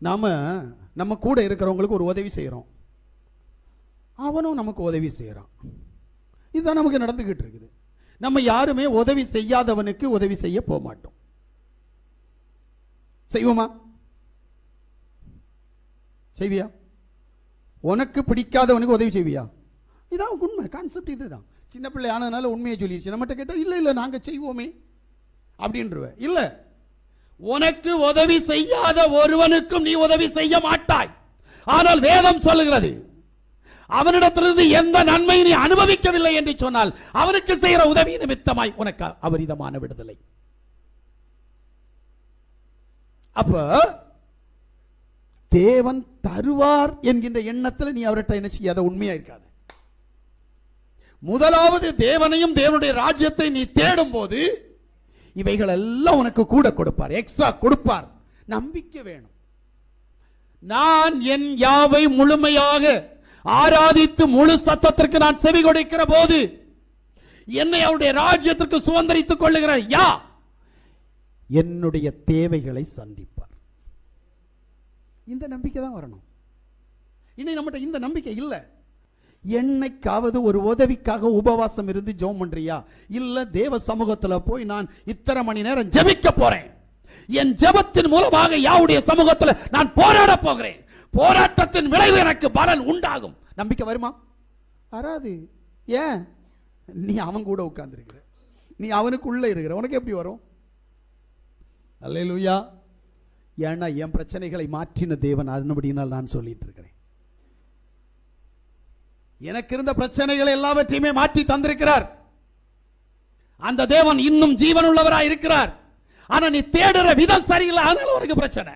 நாம் நம்ம கூட இருக்கிறவங்களுக்கு ஒரு உதவி செய்கிறோம் அவனும் நமக்கு உதவி செய்கிறான் இதுதான் நமக்கு நடந்துக்கிட்டு இருக்குது. நம்ம யாருமே உதவி செய்யாதவனுக்கு உதவி செய்ய போக மாட்டோம் செய்வோமா? செய்வியா? உனக்கு பிடிக்காதவனுக்கு உதவி செய்வியா? இதான் உண்மை கான்செப்ட் இதுதான். சின்ன பிள்ளை ஆனதுனால உண்மையை சொல்லிடுச்சு நம்மகிட்ட கேட்டால் இல்லை இல்லை நாங்கள் செய்வோமே. அப்படின்றவ. இல்லை உனக்கு உதவி செய்யாத ஒருவனுக்கும் நீ உதவி செய்ய மாட்டாய். ஆனால் வேதம் சொல்லுகிறது அவனிடத்திலிருந்து எந்த நன்மை நீ அனுபவிக்கவில்லை என்று சொன்னால் அவனுக்கு செய்கிற உதவி நிமித்தமாய் உனக்கு அபரிதமான விடுதலை. அப்ப தேவன் தருவார் என்கின்ற எண்ணத்தில் நீ அவர்கிட்ட என்ன செய்யாத உண்மையா இருக்காது. முதலாவது தேவனையும் தேவனுடைய ராஜ்யத்தை நீ தேடும் போது இவைகள் எல்லாம் உனக்கு கூட கொடுப்பார். எக்ஸ்ட்ரா கொடுப்பார். நம்பிக்கை வேணும். நான் என் யாவை முழுமையாக ஆராதித்து முழு சத்தத்திற்கு நான் செவி கொடுக்கிற போது என்னை அவருடைய ராஜ்யத்திற்கு சுதந்திரித்துக் கொள்ளுகிற யா என்னுடைய தேவைகளை சந்திப்பார். இந்த நம்பிக்கை தான் வரணும். இன்னைக்கு நம்மகிட்ட இந்த நம்பிக்கை இல்லை. என்னைக்காவது ஒரு உதவிக்காக உபவாசம் இருந்து ஜெபம் பண்றியா? இல்ல தேவ சமூகத்துல போய் நான் இத்தனை மணி நேரம் ஜெபிக்க போறேன். என் ஜெபத்தின் மூலமாக யாவுடைய சமூகத்துல நான் போராட போகிறேன். போராட்டத்தின் விளைவு எனக்கு பலன் உண்டாகும். நம்பிக்கை வருமா? வராது. ஏன்? நீ அவன் கூட உட்கார்ந்துருக்கிற. நீ அவனுக்குள்ளே இருக்கிற. உனக்கு எப்படி வரும்? அல்லேலூயா. ஏன்னா என் பிரச்சனைகளை மாற்றின தேவன் அதன்படினால் நான் சொல்லிட்டு இருக்கிறேன் எனக்கு இருந்த பிரச்சனைகளை எல்லாவற்றையுமே மாற்றி தந்திருக்கிறார். அந்த தேவன் இன்னும் ஜீவன் உள்ளவராக இருக்கிறார் ஆனா நீ தேடுற விதம் சரியில்லை அதனால உனக்கு பிரச்சனை.